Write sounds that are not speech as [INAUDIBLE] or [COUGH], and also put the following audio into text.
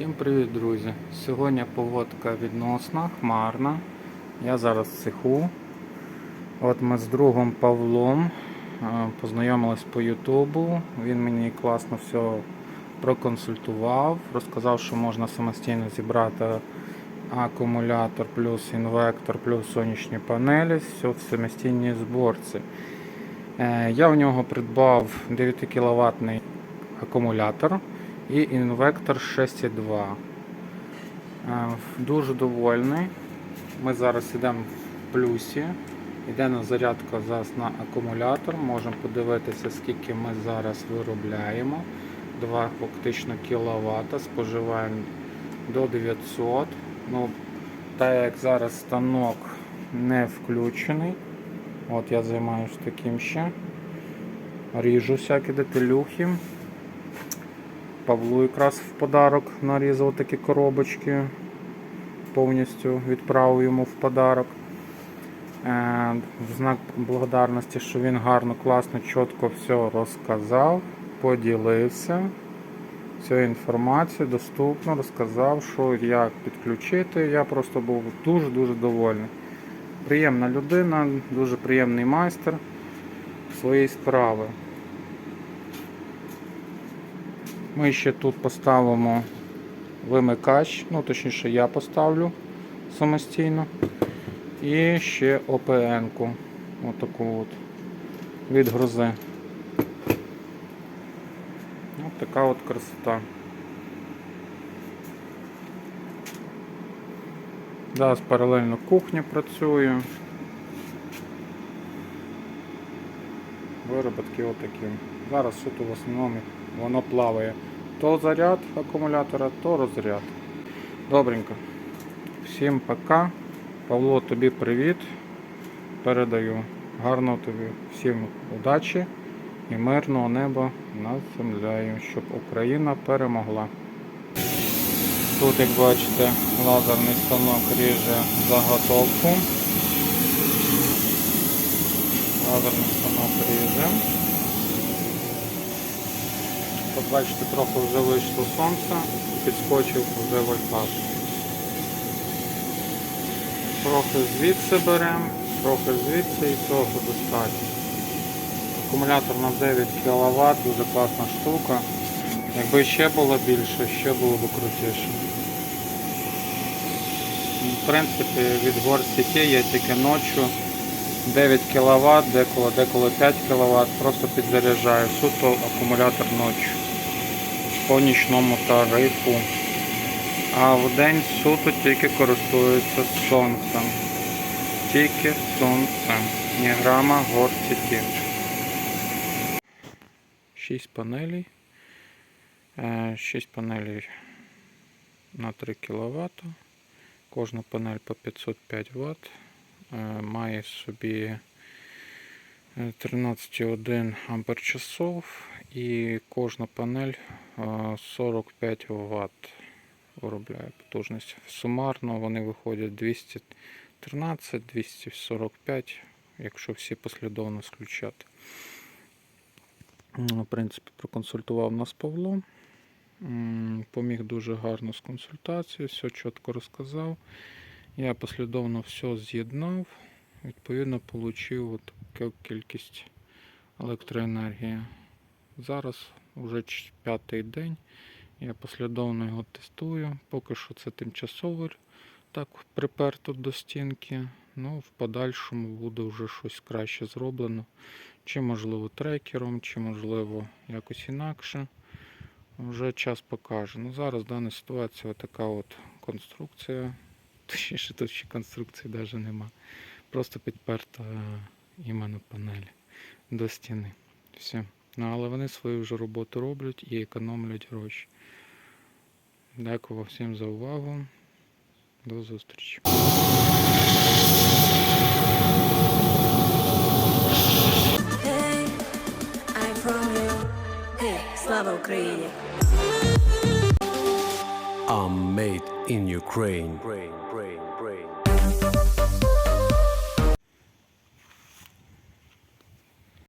Всім привіт, друзі! Сьогодні погодка відносна, хмарна. Я зараз в цеху. От ми з другом Павлом е, познайомились по Ютубу. Він мені класно все проконсультував, розказав, що можна самостійно зібрати акумулятор плюс інвектор, плюс сонячні панелі, все в самостійній зборці. Е, Я в нього придбав 9 кВт акумулятор і інвектор 6,2. Е, Дуже довольний. Ми зараз йдемо в плюсі. Йде на зарядка зараз на акумулятор. Можемо подивитися, скільки ми зараз виробляємо. 2 фактично кВт, споживаємо до 900. Ну, так як зараз станок не включений. От я займаюся таким ще. Ріжу всякі деталюхи. Павлу якраз в подарок нарізав такі коробочки. Повністю відправив йому в подарок. Е, В знак благодарності, що він гарно, класно, чітко все розказав, поділився. Всю інформацію доступно розказав, що як підключити. Я просто був дуже-дуже довольний. Приємна людина, дуже приємний майстер своєї справи. Ми ще тут поставимо вимикач, ну точніше я поставлю самостійно. І ще ОПН-ку. Отаку от від грози. Ось така от красота. Зараз паралельно кухня працює. Вироботки отакі. Зараз суто в основному воно плаває. То заряд акумулятора, то розряд. Добренько. Всім пока. Павло, тобі привіт. Передаю. Гарного тобі всім удачі і мирного неба над землею, щоб Україна перемогла. Тут, як бачите, лазерний станок ріже заготовку. Лазерний станок ріже. Тут бачите, трохи вже вийшло сонце, підскочив вже вольтаж. Трохи звідси беремо, трохи звідси і цього достатньо. Акумулятор на 9 кВт, дуже класна штука. Якби ще було більше, ще було б крутіше. В принципі, від горстики є тільки ночі 9 кВт, деколи, деколи 5 кВт, просто підзаряджаю суто акумулятор ночі по нічному тарифу. А в день суто тільки користується сонцем. Тільки сонцем. Ні грама горсіті. 6 панелей. 6 панелей на 3 кВт. Кожна панель по 505 Вт. Е, Має собі е, 13,1 ампер часов і кожна панель е, 45 Вт виробляє потужність. Сумарно вони виходять 213, 245, якщо всі послідовно включати. В принципі, проконсультував нас Павло. Поміг дуже гарно з консультацією, все чітко розказав. Я послідовно все з'єднав. Відповідно, отримав таку кількість електроенергії. Зараз вже п'ятий день. Я послідовно його тестую. Поки що це тимчасово так приперто до стінки. Ну, в подальшому буде вже щось краще зроблено. Чи можливо трекером, чи можливо якось інакше. Вже час покаже. Ну зараз дана ситуація така от конструкція. [LAUGHS] Точніше, тут ще конструкції навіть нема. Просто підперта іменно панель до стіни. Все. Ну, але вони свою вже роботу роблять і економлять гроші. Дякую всім за увагу. До зустрічі. Hey, I'm from you. Hey, слава Україні! are made in Ukraine.